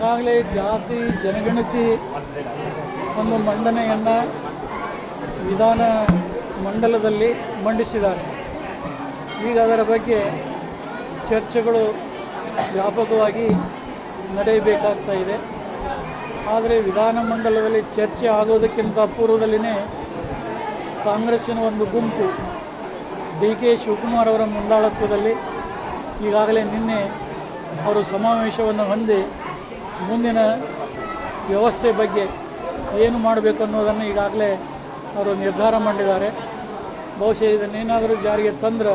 ಈಗಾಗಲೇ ಜಾತಿ, ಜನಗಣತಿ ಒಂದು ಮಂಡನೆಯನ್ನು ವಿಧಾನ ಮಂಡಲದಲ್ಲಿ ಮಂಡಿಸಿದ್ದಾರೆ. ಈಗ ಅದರ ಬಗ್ಗೆ ಚರ್ಚೆಗಳು ವ್ಯಾಪಕವಾಗಿ ನಡೆಯಬೇಕಾಗ್ತಾ ಇದೆ. ಆದರೆ ವಿಧಾನಮಂಡಲದಲ್ಲಿ ಚರ್ಚೆ ಆಗೋದಕ್ಕಿಂತ ಪೂರ್ವದಲ್ಲಿನೇ ಕಾಂಗ್ರೆಸ್ಸಿನ ಒಂದು ಗುಂಪು ಡಿ ಕೆ ಶಿವಕುಮಾರ್ ಅವರ ಮುಂದಾಳತ್ವದಲ್ಲಿ ಈಗಾಗಲೇ ನಿನ್ನೆ ಅವರು ಸಮಾವೇಶವನ್ನು ಹೊಂದಿ ಮುಂದಿನ ವ್ಯವಸ್ಥೆ ಬಗ್ಗೆ ಏನು ಮಾಡಬೇಕು ಅನ್ನೋದನ್ನು ಈಗಾಗಲೇ ಅವರು ನಿರ್ಧಾರ ಮಾಡಿದ್ದಾರೆ. ಬಹುಶಃ ಇದನ್ನೇನಾದರೂ ಜಾರಿಗೆ ತಂದ್ರೆ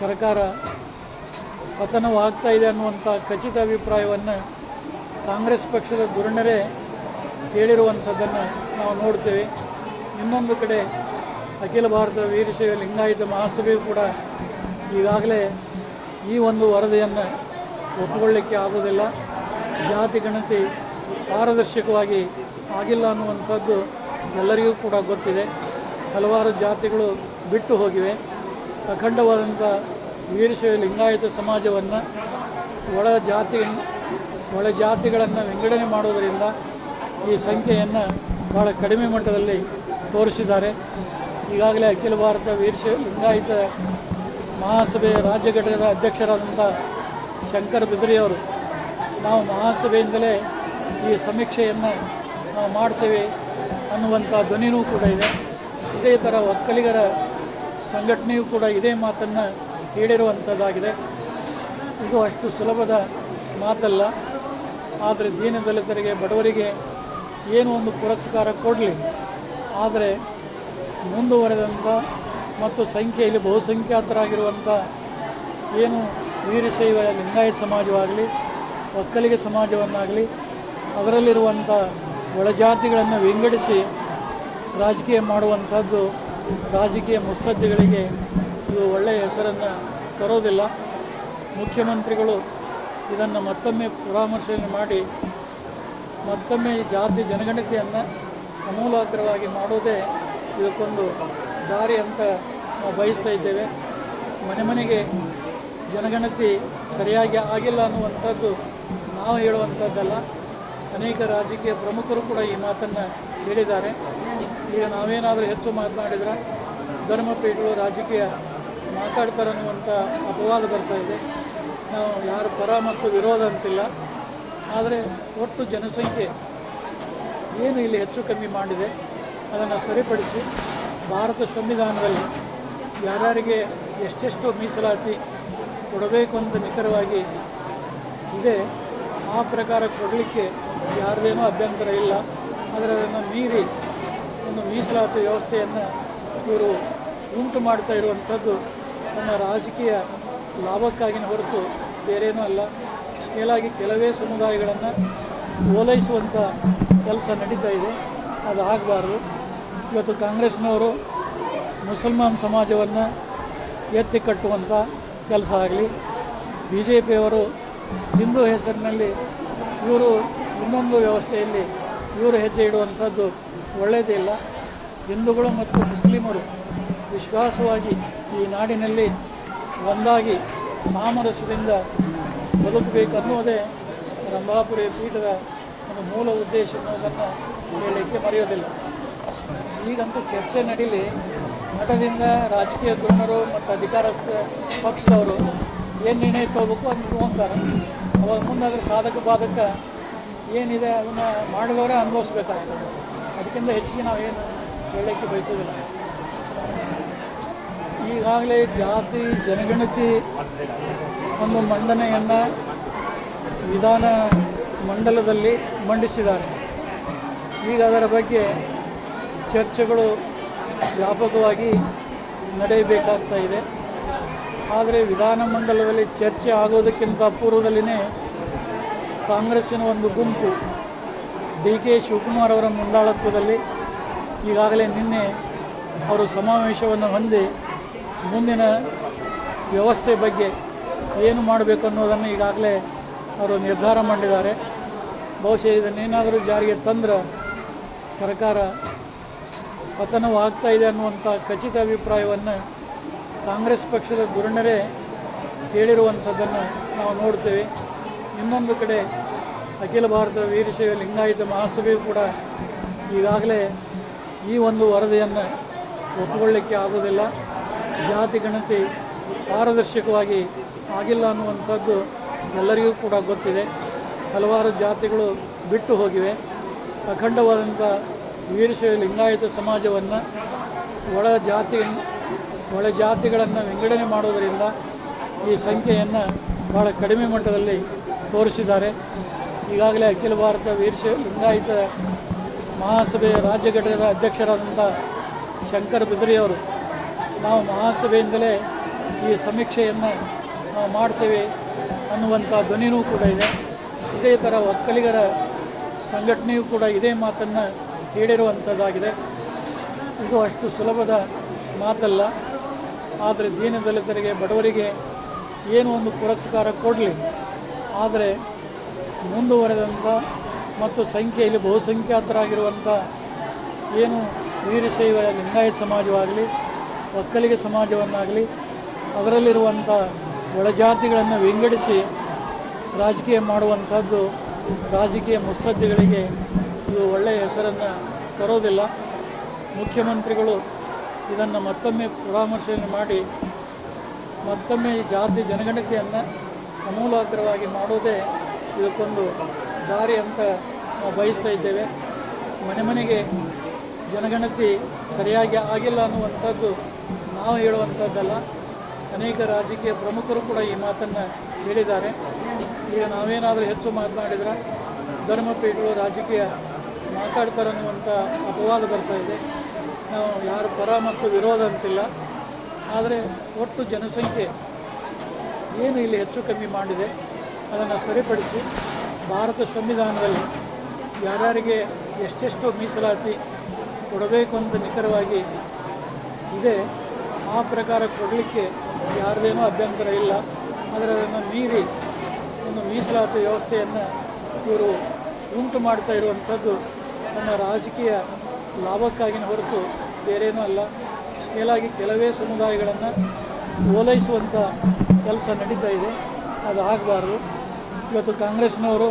ಸರ್ಕಾರ ಪತನವಾಗ್ತಾ ಇದೆ ಅನ್ನುವಂಥ ಖಚಿತ ಅಭಿಪ್ರಾಯವನ್ನು ಕಾಂಗ್ರೆಸ್ ಪಕ್ಷದ ಧುರಣರೇ ಹೇಳಿರುವಂಥದ್ದನ್ನು ನಾವು ನೋಡ್ತೇವೆ. ಇನ್ನೊಂದು ಕಡೆ ಅಖಿಲ ಭಾರತ ವೀರಶೈವ ಲಿಂಗಾಯತ ಮಹಾಸಭೆಯು ಕೂಡ ಈಗಾಗಲೇ ಈ ಒಂದು ವರದಿಯನ್ನು ಒಪ್ಪಿಕೊಳ್ಳಿಕ್ಕೆ ಆಗೋದಿಲ್ಲ. ಜಾತಿ ಗಣತಿ ಪಾರದರ್ಶಕವಾಗಿ ಆಗಿಲ್ಲ ಅನ್ನುವಂಥದ್ದು ಎಲ್ಲರಿಗೂ ಕೂಡ ಗೊತ್ತಿದೆ. ಹಲವಾರು ಜಾತಿಗಳು ಬಿಟ್ಟು ಹೋಗಿವೆ. ಅಖಂಡವಾದಂಥ ವೀರಶೈವ ಲಿಂಗಾಯತ ಸಮಾಜವನ್ನು ಒಳ ಜಾತಿ, ಒಳ ಜಾತಿಗಳನ್ನು ವಿಂಗಡಣೆ ಮಾಡುವುದರಿಂದ ಈ ಸಂಖ್ಯೆಯನ್ನು ಭಾಳ ಕಡಿಮೆ ಮಟ್ಟದಲ್ಲಿ ತೋರಿಸಿದ್ದಾರೆ. ಈಗಾಗಲೇ ಅಖಿಲ ಭಾರತ ವೀರಶೈವ ಲಿಂಗಾಯತ ಮಹಾಸಭೆಯ ರಾಜ್ಯ ಘಟಕದ ಅಧ್ಯಕ್ಷರಾದಂಥ ಶಂಕರ್ ಬಿದ್ರಿ ಅವರು ನಾವು ಮಹಾಸಭೆಯಿಂದಲೇ ಈ ಸಮೀಕ್ಷೆಯನ್ನು ನಾವು ಮಾಡ್ತೇವೆ ಅನ್ನುವಂಥ ಧ್ವನಿನೂ ಕೂಡ ಇದೆ. ಇದೇ ಥರ ಒಕ್ಕಲಿಗರ ಸಂಘಟನೆಯೂ ಕೂಡ ಇದೇ ಮಾತನ್ನು ಹೇಳಿರುವಂಥದ್ದಾಗಿದೆ. ಇದು ಅಷ್ಟು ಸುಲಭದ ಮಾತಲ್ಲ. ಆದರೆ ದೀನದಲಿತರಿಗೆ ಬಡವರಿಗೆ ಏನು ಒಂದು ಪುರಸ್ಕಾರ ಕೊಡಲಿ. ಆದರೆ ಮುಂದುವರೆದಂಥ ಮತ್ತು ಸಂಖ್ಯೆಯಲ್ಲಿ ಬಹುಸಂಖ್ಯಾತರಾಗಿರುವಂಥ ಏನು ವೀರಶೈವ ಲಿಂಗಾಯತ ಸಮಾಜವಾಗಲಿ ಒಕ್ಕಲಿಗ ಸಮಾಜವನ್ನಾಗಲಿ, ಅದರಲ್ಲಿರುವಂಥ ಒಳಜಾತಿಗಳನ್ನು ವಿಂಗಡಿಸಿ ರಾಜಕೀಯ ಮಾಡುವಂಥದ್ದು ರಾಜಕೀಯ ಮುತ್ಸದ್ದಿಗಳಿಗೆ ಇದು ಒಳ್ಳೆಯ ಹೆಸರನ್ನು ತರೋದಿಲ್ಲ. ಮುಖ್ಯಮಂತ್ರಿಗಳು ಇದನ್ನು ಮತ್ತೊಮ್ಮೆ ಪರಾಮರ್ಶೆಯನ್ನು ಮಾಡಿ, ಮತ್ತೊಮ್ಮೆ ಈ ಜಾತಿ ಜನಗಣತಿಯನ್ನು ಅಮೂಲಾಗ್ರವಾಗಿ ಮಾಡೋದೇ ಇದಕ್ಕೊಂದು ದಾರಿ ಅಂತ ನಾವು ಬಯಸ್ತಾ ಇದ್ದೇವೆ. ಮನೆ ಮನೆಗೆ ಜನಗಣತಿ ಸರಿಯಾಗಿ ಆಗಿಲ್ಲ ಅನ್ನುವಂಥದ್ದು ನಾವು ಹೇಳುವಂಥದ್ದಲ್ಲ, ಅನೇಕ ರಾಜಕೀಯ ಪ್ರಮುಖರು ಕೂಡ ಈ ಮಾತನ್ನು ಹೇಳಿದ್ದಾರೆ. ಈಗ ನಾವೇನಾದರೂ ಹೆಚ್ಚು ಮಾತನಾಡಿದರೆ ಧರ್ಮಪೀಠಗಳು ರಾಜಕೀಯ ಮಾತಾಡ್ತಾರೆ ಅನ್ನುವಂಥ ಅಪವಾದ ಬರ್ತಾ ಇದೆ. ನಾವು ಯಾರು ಪರ ಮತ್ತು ವಿರೋಧ ಅಂತಿಲ್ಲ. ಆದರೆ ಒಟ್ಟು ಜನಸಂಖ್ಯೆ ಏನು ಇಲ್ಲಿ ಹೆಚ್ಚು ಕಮ್ಮಿ ಮಾಡಿದೆ, ಅದನ್ನು ಸರಿಪಡಿಸಿ ಭಾರತ ಸಂವಿಧಾನದಲ್ಲಿ ಯಾರ್ಯಾರಿಗೆ ಎಷ್ಟೆಷ್ಟು ಮೀಸಲಾತಿ ಕೊಡಬೇಕು ಅಂತ ನಿಖರವಾಗಿ ಇದೆ. ಆ ಪ್ರಕಾರ ಕೊಡಲಿಕ್ಕೆ ಯಾರದೇನೂ ಅಭ್ಯಂತರ ಇಲ್ಲ. ಆದರೆ ಅದನ್ನು ಮೀರಿ ಒಂದು ಮೀಸಲಾತಿ ವ್ಯವಸ್ಥೆಯನ್ನು ಇವರು ಉಂಟು ಮಾಡ್ತಾ ಇರುವಂಥದ್ದು ನಮ್ಮ ರಾಜಕೀಯ ಲಾಭಕ್ಕಾಗಿನ ಹೊರತು ಬೇರೇನೂ ಅಲ್ಲ. ಮೇಲಾಗಿ ಕೆಲವೇ ಸಮುದಾಯಗಳನ್ನು ಓಲೈಸುವಂಥ ಕೆಲಸ ನಡೀತಾ ಇದೆ. ಅದು ಆಗಬಾರ್ದು. ಇವತ್ತು ಕಾಂಗ್ರೆಸ್ನವರು ಮುಸಲ್ಮಾನ್ ಸಮಾಜವನ್ನು ಎತ್ತಿ ಕಟ್ಟುವಂಥ ಕೆಲಸ ಆಗಲಿ. ಬಿ ಜೆ ಪಿಯವರು ಹಿಂದೂ ಹೆಸರಿನಲ್ಲಿ ಇವರು ಇನ್ನೊಂದು ವ್ಯವಸ್ಥೆಯಲ್ಲಿ ಇವರು ಹೆಜ್ಜೆ ಇಡುವಂಥದ್ದು ಒಳ್ಳೆಯದಿಲ್ಲ ಹಿಂದೂಗಳು ಮತ್ತು ಮುಸ್ಲಿಮರು ವಿಶ್ವಾಸವಾಗಿ ಈ ನಾಡಿನಲ್ಲಿ ಒಂದಾಗಿ ಸಾಮರಸ್ಯದಿಂದ ಬದುಕಬೇಕು ಅನ್ನೋದೇ ರಂಭಾಪುರಿ ಪೀಠದ ಒಂದು ಮೂಲ ಉದ್ದೇಶ ಅನ್ನೋದನ್ನು ಹೇಳಲಿಕ್ಕೆ ಮರೆಯೋದಿಲ್ಲ. ಈಗಂತೂ ಚರ್ಚೆ ನಡೀಲಿ. ಮಠದಿಂದ ರಾಜಕೀಯ ಧುರೀಣರು ಮತ್ತು ಅಧಿಕಾರಸ್ಥ ಪಕ್ಷದವರು ಏನು ನಿರ್ಣಯ ತಗೋಬೇಕು ಅದನ್ನ ತೊಗೊತಾರೆ. ಅವಾಗ ಮುಂದೆ ಅದ್ರ ಸಾಧಕ ಬಾಧಕ ಏನಿದೆ ಅದನ್ನು ಮಾಡಿದವರೇ ಅನುಭವಿಸ್ಬೇಕಾಗ್ತದೆ. ಅದಕ್ಕಿಂತ ಹೆಚ್ಚಿಗೆ ನಾವೇನು ಹೇಳಲಿಕ್ಕೆ ಬಯಸೋದಿಲ್ಲ ಈಗಾಗಲೇ ಜಾತಿ, ಜನಗಣತಿ ಒಂದು ಮಂಡನೆಯನ್ನು ವಿಧಾನ ಮಂಡಲದಲ್ಲಿ ಮಂಡಿಸಿದ್ದಾರೆ. ಈಗ ಅದರ ಬಗ್ಗೆ ಚರ್ಚೆಗಳು ವ್ಯಾಪಕವಾಗಿ ನಡೆಯಬೇಕಾಗ್ತಾ ಇದೆ. ಆದರೆ ವಿಧಾನಮಂಡಲದಲ್ಲಿ ಚರ್ಚೆ ಆಗೋದಕ್ಕಿಂತ ಪೂರ್ವದಲ್ಲಿನೇ ಕಾಂಗ್ರೆಸ್ಸಿನ ಒಂದು ಗುಂಪು ಡಿ ಕೆ ಶಿವಕುಮಾರ್ ಅವರ ಮುಂದಾಳತ್ವದಲ್ಲಿ ಈಗಾಗಲೇ ನಿನ್ನೆ ಅವರು ಸಮಾವೇಶವನ್ನು ಹೊಂದಿ ಮುಂದಿನ ವ್ಯವಸ್ಥೆ ಬಗ್ಗೆ ಏನು ಮಾಡಬೇಕು ಅನ್ನೋದನ್ನು ಈಗಾಗಲೇ ಅವರು ನಿರ್ಧಾರ ಮಾಡಿದ್ದಾರೆ. ಬಹುಶಃ ಇದನ್ನೇನಾದರೂ ಜಾರಿಗೆ ತಂದ್ರೆ ಸರ್ಕಾರ ಪತನವಾಗ್ತಾ ಇದೆ ಅನ್ನುವಂಥ ಖಚಿತ ಅಭಿಪ್ರಾಯವನ್ನು ಕಾಂಗ್ರೆಸ್ ಪಕ್ಷದ ಧುರಣರೇ ಹೇಳಿರುವಂಥದ್ದನ್ನು ನಾವು ನೋಡ್ತೇವೆ. ಇನ್ನೊಂದು ಕಡೆ ಅಖಿಲ ಭಾರತ ವೀರಶೈವ ಲಿಂಗಾಯತ ಮಹಾಸಭೆಯು ಕೂಡ ಈಗಾಗಲೇ ಈ ಒಂದು ವರದಿಯನ್ನು ಒಪ್ಪಿಕೊಳ್ಳಿಕ್ಕೆ ಆಗೋದಿಲ್ಲ. ಜಾತಿ ಗಣತಿ ಪಾರದರ್ಶಕವಾಗಿ ಆಗಿಲ್ಲ ಅನ್ನುವಂಥದ್ದು ಎಲ್ಲರಿಗೂ ಕೂಡ ಗೊತ್ತಿದೆ. ಹಲವಾರು ಜಾತಿಗಳು ಬಿಟ್ಟು ಹೋಗಿವೆ. ಅಖಂಡವಾದಂಥ ವೀರಶೈವ ಲಿಂಗಾಯತ ಸಮಾಜವನ್ನು ಒಳ ಜಾತಿ ಒಳ ಜಾತಿಗಳನ್ನು ವಿಂಗಡಣೆ ಮಾಡುವುದರಿಂದ ಈ ಸಂಖ್ಯೆಯನ್ನು ಭಾಳ ಕಡಿಮೆ ಮಟ್ಟದಲ್ಲಿ ತೋರಿಸಿದ್ದಾರೆ. ಈಗಾಗಲೇ ಅಖಿಲ ಭಾರತ ವೀರಶೈವ ಲಿಂಗಾಯತ ಮಹಾಸಭೆಯ ರಾಜ್ಯ ಘಟಕದ ಅಧ್ಯಕ್ಷರಾದಂಥ ಶಂಕರ್ ಬಿದ್ರಿಯವರು ನಾವು ಮಹಾಸಭೆಯಿಂದಲೇ ಈ ಸಮೀಕ್ಷೆಯನ್ನು ನಾವು ಮಾಡ್ತೇವೆ ಅನ್ನುವಂಥ ಧ್ವನಿನೂ ಕೂಡ ಇದೆ. ಇದೇ ಥರ ಒಕ್ಕಲಿಗರ ಸಂಘಟನೆಯೂ ಕೂಡ ಇದೇ ಮಾತನ್ನು ಕೇಳಿರುವಂಥದ್ದಾಗಿದೆ ಇದು ಅಷ್ಟು ಸುಲಭದ ಮಾತಲ್ಲ. ಆದರೆ ದೀನದಲಿತರಿಗೆ ಬಡವರಿಗೆ ಏನು ಒಂದು ಪುರಸ್ಕಾರ ಕೊಡಲಿ. ಆದರೆ ಮುಂದುವರೆದಂಥ ಮತ್ತು ಸಂಖ್ಯೆಯಲ್ಲಿ ಬಹುಸಂಖ್ಯಾತರಾಗಿರುವಂಥ ಏನು ವೀರಶೈವ ಲಿಂಗಾಯತ ಸಮಾಜವಾಗಲಿ, ಒಕ್ಕಲಿಗ ಸಮಾಜವನ್ನಾಗಲಿ ಅದರಲ್ಲಿರುವಂಥ ಒಳಜಾತಿಗಳನ್ನು ವಿಂಗಡಿಸಿ ರಾಜಕೀಯ ಮಾಡುವಂಥದ್ದು ರಾಜಕೀಯ ಮುತ್ಸದ್ದಿಗಳಿಗೆ ಇದು ಒಳ್ಳೆಯ ಹೆಸರನ್ನು ತರೋದಿಲ್ಲ. ಮುಖ್ಯಮಂತ್ರಿಗಳು ಇದನ್ನು ಮತ್ತೊಮ್ಮೆ ಪರಾಮರ್ಶೆಯನ್ನು ಮಾಡಿ, ಮತ್ತೊಮ್ಮೆ ಈ ಜಾತಿ ಜನಗಣತಿಯನ್ನು ಅಮೂಲಾಗ್ರವಾಗಿ ಮಾಡೋದೇ ಇದಕ್ಕೊಂದು ದಾರಿ ಅಂತ ನಾವು ಬಯಸ್ತಾ ಇದ್ದೇವೆ. ಮನೆ ಮನೆಗೆ ಜನಗಣತಿ ಸರಿಯಾಗಿ ಆಗಿಲ್ಲ ಅನ್ನುವಂಥದ್ದು ನಾವು ಹೇಳುವಂಥದ್ದಲ್ಲ. ಅನೇಕ ರಾಜಕೀಯ ಪ್ರಮುಖರು ಕೂಡ ಈ ಮಾತನ್ನು ಹೇಳಿದ್ದಾರೆ. ಈಗ ನಾವೇನಾದರೂ ಹೆಚ್ಚು ಮಾತನಾಡಿದರೆ ಧರ್ಮಪೀಠಗಳು ರಾಜಕೀಯ ಮಾತಾಡ್ತಾರೆ ಅನ್ನುವಂಥ ಅಪವಾದ ಬರ್ತಾ ಇದೆ. ನಾವು ಯಾರು ಪರ ಮತ್ತು ವಿರೋಧ ಅಂತಿಲ್ಲ. ಆದರೆ ಒಟ್ಟು ಜನಸಂಖ್ಯೆ ಏನು ಇಲ್ಲಿ ಹೆಚ್ಚು ಕಮ್ಮಿ ಮಾಡಿದೆ, ಅದನ್ನು ಸರಿಪಡಿಸಿ ಭಾರತ ಸಂವಿಧಾನದಲ್ಲಿ ಯಾರ್ಯಾರಿಗೆ ಎಷ್ಟೆಷ್ಟು ಮೀಸಲಾತಿ ಕೊಡಬೇಕು ಅಂತ ನಿಖರವಾಗಿ ಇದೆ. ಆ ಪ್ರಕಾರ ಕೊಡಲಿಕ್ಕೆ ಯಾರದೇನೂ ಅಭ್ಯಂತರ ಇಲ್ಲ. ಆದರೆ ಅದನ್ನು ಮೀರಿ ಒಂದು ಮೀಸಲಾತಿ ವ್ಯವಸ್ಥೆಯನ್ನು ಇವರು ಉಂಟು ಮಾಡ್ತಾ ಇರುವಂಥದ್ದು ನಮ್ಮ ರಾಜಕೀಯ ಲಾಭಕ್ಕಾಗಿನ ಹೊರತು ಬೇರೇನೂ ಅಲ್ಲ. ಮೇಲಾಗಿ ಕೆಲವೇ ಸಮುದಾಯಗಳನ್ನು ಓಲೈಸುವಂಥ ಕೆಲಸ ನಡೀತಾ ಇದೆ. ಅದು ಆಗಬಾರ್ದು. ಇವತ್ತು ಕಾಂಗ್ರೆಸ್ನವರು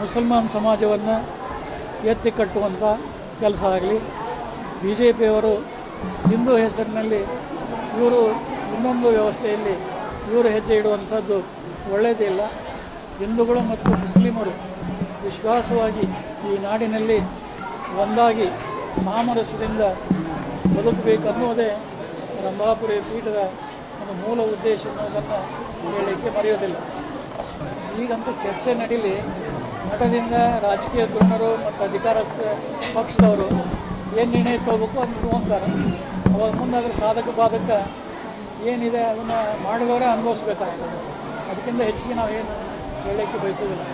ಮುಸಲ್ಮಾನ್ ಸಮಾಜವನ್ನು ಎತ್ತಿ ಕಟ್ಟುವಂಥ ಕೆಲಸ ಆಗಲಿ. ಬಿ ಜೆ ಪಿಯವರು ಹಿಂದೂ ಹೆಸರಿನಲ್ಲಿ ಇವರು ಇನ್ನೊಂದು ವ್ಯವಸ್ಥೆಯಲ್ಲಿ ಇವರು ಹೆಜ್ಜೆ ಇಡುವಂಥದ್ದು ಒಳ್ಳೆಯದಿಲ್ಲ ಹಿಂದೂಗಳು ಮತ್ತು ಮುಸ್ಲಿಮರು ವಿಶ್ವಾಸವಾಗಿ ಈ ನಾಡಿನಲ್ಲಿ ಒಂದಾಗಿ ಸಾಮರಸ್ಯದಿಂದ ಬದುಕಬೇಕನ್ನುವುದೇ ರಂಭಾಪುರಿ ಪೀಠದ ಒಂದು ಮೂಲ ಉದ್ದೇಶ ಅನ್ನೋದನ್ನು ಹೇಳಲಿಕ್ಕೆ ಮರೆಯೋದಿಲ್ಲ ಈಗಂತೂ ಚರ್ಚೆ ನಡೀಲಿ. ಮಠದಿಂದ ರಾಜಕೀಯ ಧುರೀಣರು ಮತ್ತು ಅಧಿಕಾರಸ್ಥ ಪಕ್ಷದವರು ಏನು ನಿರ್ಣಯ ತಗೋಬೇಕು ಅಂತ ತೊಗೊಂತಾರೆ ಅವಾಗ ಮುಂದಾದ್ರೆ ಸಾಧಕ ಬಾಧಕ ಏನಿದೆ ಅದನ್ನು ಮಾಡಿದವರೇ ಅನುಭವಿಸ್ಬೇಕಾಗ್ತದೆ. ಅದಕ್ಕಿಂತ ಹೆಚ್ಚಿಗೆ ನಾವು ಏನು ಹೇಳಲಿಕ್ಕೆ ಬಯಸೋದಿಲ್ಲ